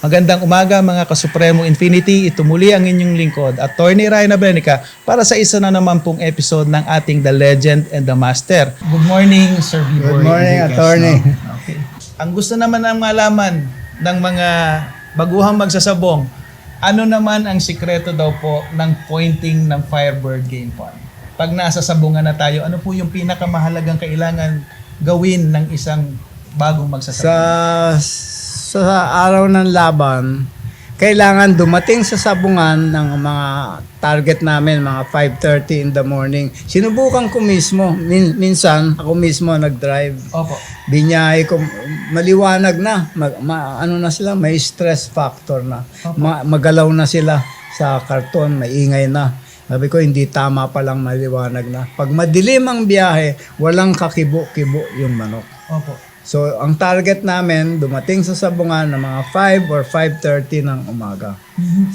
Magandang umaga mga kasupremo Infinity. Ito muli ang inyong lingkod, Attorney Ryan Abrenica para sa isa na naman pong episode ng ating The Legend and the Master. Good morning, Sir B-Boy. Good morning, Attorney. no? Okay. Ang gusto naman ng malaman ng mga baguhang magsasabong, ano naman ang sikreto daw po ng pointing ng Firebird Game Fund? Pag nasa sabungan na tayo, ano po yung pinakamahalagang kailangan gawin ng isang bagong magsasabong? Sa, sa araw ng laban, kailangan dumating sa sabungan ng mga target namin, mga 5.30 in the morning. Sinubukan ko mismo. Min- minsan, ako mismo nag-drive. Opo. Binyahe ko, maliwanag na. Mag, ma- ano na sila, may stress factor na. Ma- magalaw na sila sa karton, maingay na. Sabi ko, hindi tama palang maliwanag na. Pag madilim ang biyahe, walang kakibo-kibo yung manok. Opo. So, ang target namin, dumating sa sabungan ng mga 5 or 5.30 ng umaga.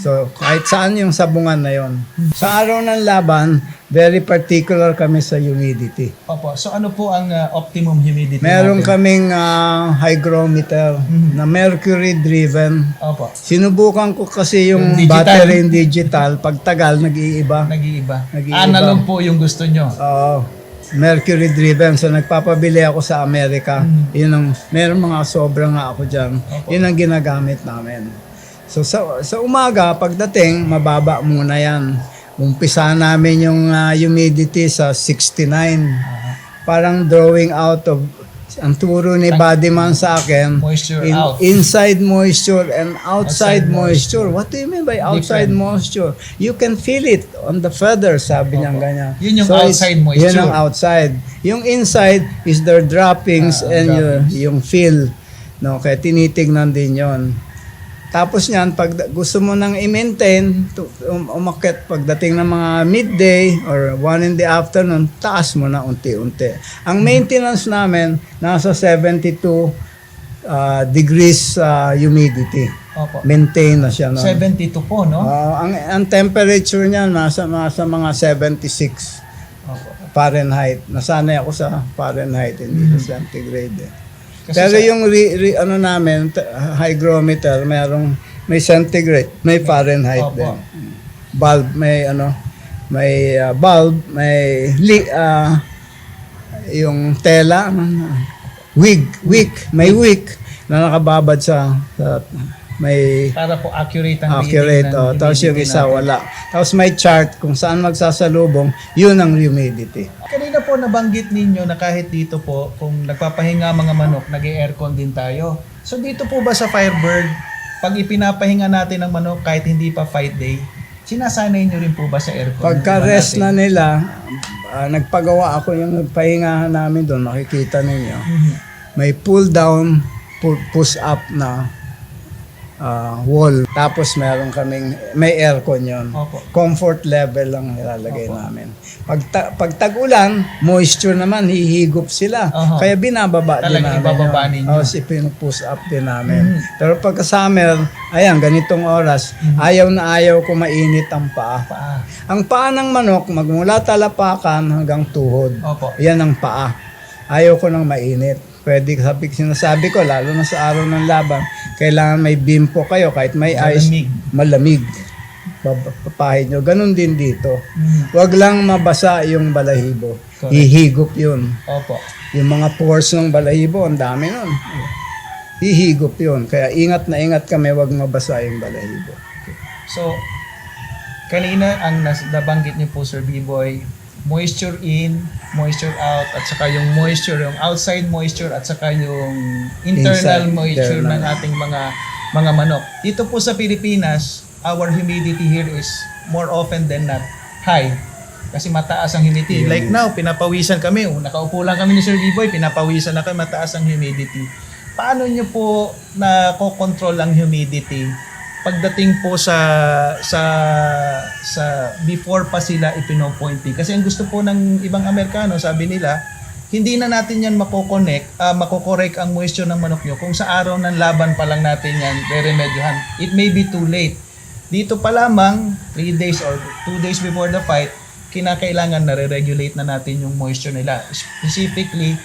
So, kahit saan yung sabungan na yon. Sa araw ng laban, very particular kami sa humidity. Opo. So ano po ang uh, optimum humidity Meron natin? kaming ah, hygrometer na mercury driven. Opo. Sinubukan ko kasi yung, Yung digital. battery in digital, pag tagal, nag-iiba. Nag-iiba. Nag-iiba. Analog po yung gusto nyo. Oo. Mercury driven. So nagpapabili ako sa Amerika. Yun ang, meron mga sobra nga ako dyan. Yun ang ginagamit namin. So sa, sa umaga, pagdating, mababa muna yan. Umpisa namin yung ah, humidity sa 69. Parang drawing out of ang turo ni Bodyman sa akin, Moisture in- out. inside moisture and Outside outside, moisture. What do you mean by outside moisture? You can feel it on the feather, sabi niya ganyan. Yun yung it's- outside moisture. Yun ang outside. Yung inside is their droppings Ah, and droppings. yung feel. No, kaya tinitignan din yon. Tapos niyan, pag gusto mo nang i-maintain, um, umakit pagdating ng mga midday or 1 in the afternoon, taas mo na unti-unti. Ang maintenance namin, nasa 72 ah, degrees ah, humidity. Opo. Maintain na siya. No? 72 po, no? Ah, ang, ang temperature niya, nasa, nasa mga 76 Opo. Fahrenheit. Nasanay ako sa Fahrenheit, hindi sa centigrade. eh. Kasi Pero sa- yung re, re- ano namin, t- hygrometer, merong may centigrade, may Fahrenheit Opo. din. Bulb, may ano, may ah, bulb, may li, ah, yung tela, ano na, wig, wick, may wick na nakababad sa, sa may Para po accurate ang accurate. reading ng Oh, tapos yung isa natin. wala. Tapos may chart kung saan magsasalubong, yun ang humidity. Kanina po nabanggit ninyo na kahit dito po, kung nagpapahinga mga manok, nag aircon din tayo. So dito po ba sa Firebird, pag ipinapahinga natin ang manok kahit hindi pa fight day, sinasanay nyo rin po ba sa aircon? Pagka-rest na nila, ah, nagpagawa ako yung nagpahingahan namin doon, makikita ninyo. Mhm. May pull down, pu- push up na ah, wall. Tapos meron kaming, may aircon yon. Opo. Comfort level lang nilalagay namin. Pag, ta- pag tag-ulan, moisture naman, hihigop sila. Aha. Kaya binababa din Talagang namin. ibababa yun. ninyo. Oh, si push up din namin. Mhm. Pero pagka summer, ayan, ganitong oras, ayaw na ayaw ko mainit ang paa. Paa. Ang paa ng manok, magmula talapakan hanggang tuhod. Opo. Yan ang paa. Ayaw ko nang mainit. Pwede, sabi, sinasabi ko, lalo na sa araw ng laban, kailangan may bimpo kayo kahit may ice, Malamig. malamig. Pap- Papahid nyo. Ganon din dito. Mhm. Huwag lang mabasa yung balahibo. Correct. Hihigop yun. Opo. Yung mga pores ng balahibo, ang dami nun. Hihigop yun. Kaya ingat na ingat kami, huwag mabasa yung balahibo. So, kanina ang nas- nabanggit niyo po Sir B-Boy, moisture in, moisture out, at saka yung moisture, yung outside moisture, at saka yung internal Inside, moisture internal. ng ating mga mga manok. Dito po sa Pilipinas, our humidity here is more often than not high. Kasi mataas ang humidity. Like now, pinapawisan kami. Oh, Nakaupo lang kami ni Sir B-Boy, pinapawisan na kami, mataas ang humidity. Paano nyo po na control ang humidity pagdating po sa sa sa before pa sila ipino-pointing kasi ang gusto po ng ibang Amerikano sabi nila hindi na natin yan mako-connect ah, mako-correct ang moisture ng manok nyo kung sa araw ng laban pa lang natin yan re-remedyohan. It may be too late. Dito pa lamang 3 days or 2 days before the fight kinakailangan na re-regulate na natin yung moisture nila specifically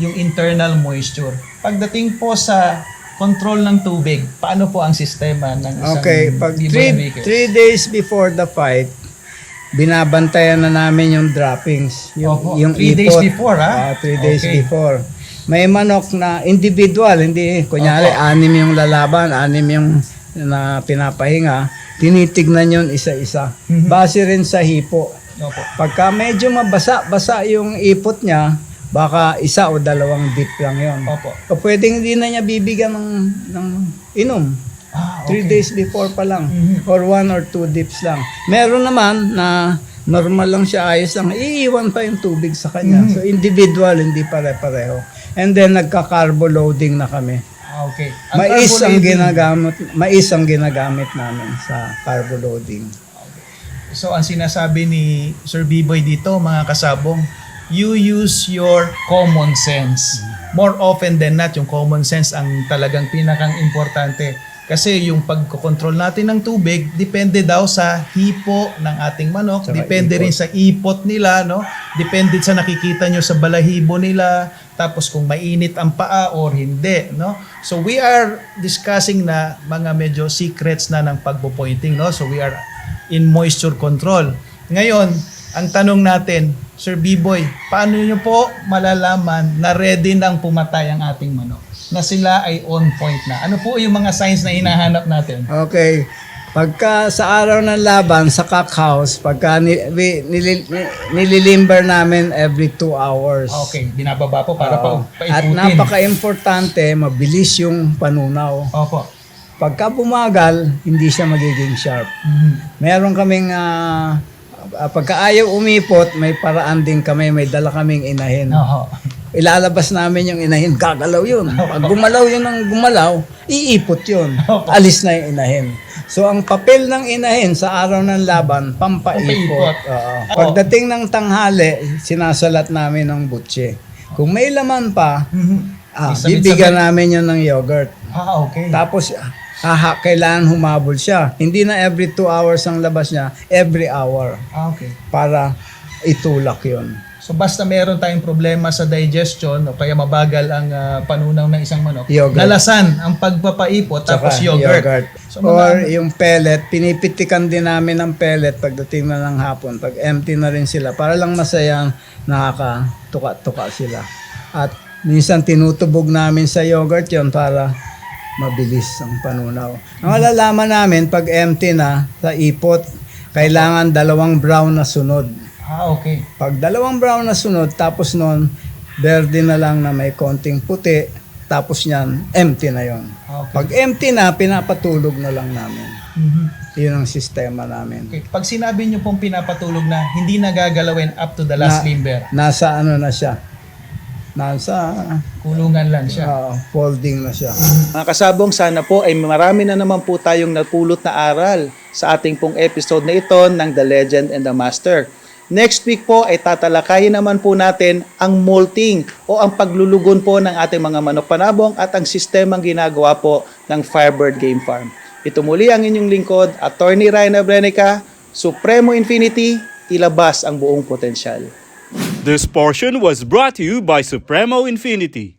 yung internal moisture. Pagdating po sa control ng tubig, paano po ang sistema ng isang Okay, pag three, three days before the fight, binabantayan na namin yung droppings. Yung, Opo, yung three days ipot. before, ha? Ah, three days Okay. before. May manok na individual, hindi, kunyari, Opo. anim yung lalaban, anim yung na pinapahinga, tinitignan yun isa-isa. Mhm. Base rin sa hipo. Opo. Pagka medyo mabasa-basa yung ipot niya, baka isa o dalawang dip lang yon. Opo. O pwedeng hindi na niya bibigyan ng, ng inom. Ah, Three okay. days before pa lang. Mhm. Or one or two dips lang. Meron naman na normal lang siya, ayos lang. Iiwan pa yung tubig sa kanya. Mhm. So individual, hindi pare-pareho. And then nagka-carbo loading na kami. Ah, okay. Mais ang ginagamit, mais ang ginagamit namin sa carbo loading. So ang sinasabi ni Sir Biboy dito, mga kasabong, you use your common sense. More often than not, yung common sense ang talagang pinakang importante. Kasi yung pagkokontrol natin ng tubig, depende daw sa hipo ng ating manok, Tsaka depende ipot. rin sa ipot nila, no? Depende sa nakikita nyo sa balahibo nila, tapos kung mainit ang paa or hindi, no? So we are discussing na mga medyo secrets na ng pagpo-pointing, no? So we are in moisture control. Ngayon, ang tanong natin, Sir B-Boy, paano nyo po malalaman na ready nang pumatay ang ating manok? Na sila ay on point na. Ano po yung mga signs na hinahanap natin? Okay. Pagka sa araw ng laban sa cock house, pagka ni, nili- ni- nililimber namin every two hours. Okay, binababa po para pa, Oo. At paikutin. napaka-importante, mabilis yung panunaw. Opo. Pagka bumagal, hindi siya magiging sharp. Mhm. Meron kaming, ah, ah, pagka ayaw umipot, may paraan din kami, may dala kaming inahin. Oho. Ilalabas namin yung inahin, gagalaw yun. Pag gumalaw yun ng gumalaw, iipot yun. Alis na yung inahin. So ang papel ng inahin sa araw ng laban, Pampaipot. Oo. Pagdating ng tanghali, sinasalat namin ng butche. Kung may laman pa, Mhm. ah, bibigyan namin yun ng yogurt. Ah, okay. Tapos, haha, kailangan humabol siya. Hindi na every two hours ang labas niya, every hour Ah, okay. para itulak yun. So basta meron tayong problema sa digestion o kaya mabagal ang ah, panunaw ng isang manok, Yogurt. nalasan ang pagpapaipot tapos Tsaka yogurt. So, mga Or ano- yung pellet, pinipitikan din namin ng pellet pagdating na ng hapon. Pag empty na rin sila, para lang masayang nakakatuka-tuka sila. At minsan tinutubog namin sa yogurt yon para mabilis ang panunaw. Ang malalaman namin, pag empty na sa ipot, kailangan dalawang brown na sunod. Ah, okay. Pag dalawang brown na sunod, tapos nun, verde na lang na may konting puti, tapos niyan, empty na yon. Ah, okay. Pag empty na, pinapatulog na lang namin. Mhm. Yun ang sistema namin. Okay. Pag sinabi niyo pong pinapatulog na hindi na gagalawin up to the last Na- limber, Nasa ano na siya? Nasa kulungan lang siya. ah, folding na siya. Mga kasabong, sana po ay marami na naman po tayong napulot na aral sa ating pong episode na ito ng The Legend and the Master. Next week po ay tatalakayin naman po natin ang molting o ang paglulugon po ng ating mga manok panabong at ang sistemang ginagawa po ng Firebird Game Farm. Ito muli ang inyong lingkod, Attorney Ryan Abrenica, Supremo Infinity, ilabas ang buong potensyal. This portion was brought to you by Supremo Infinity.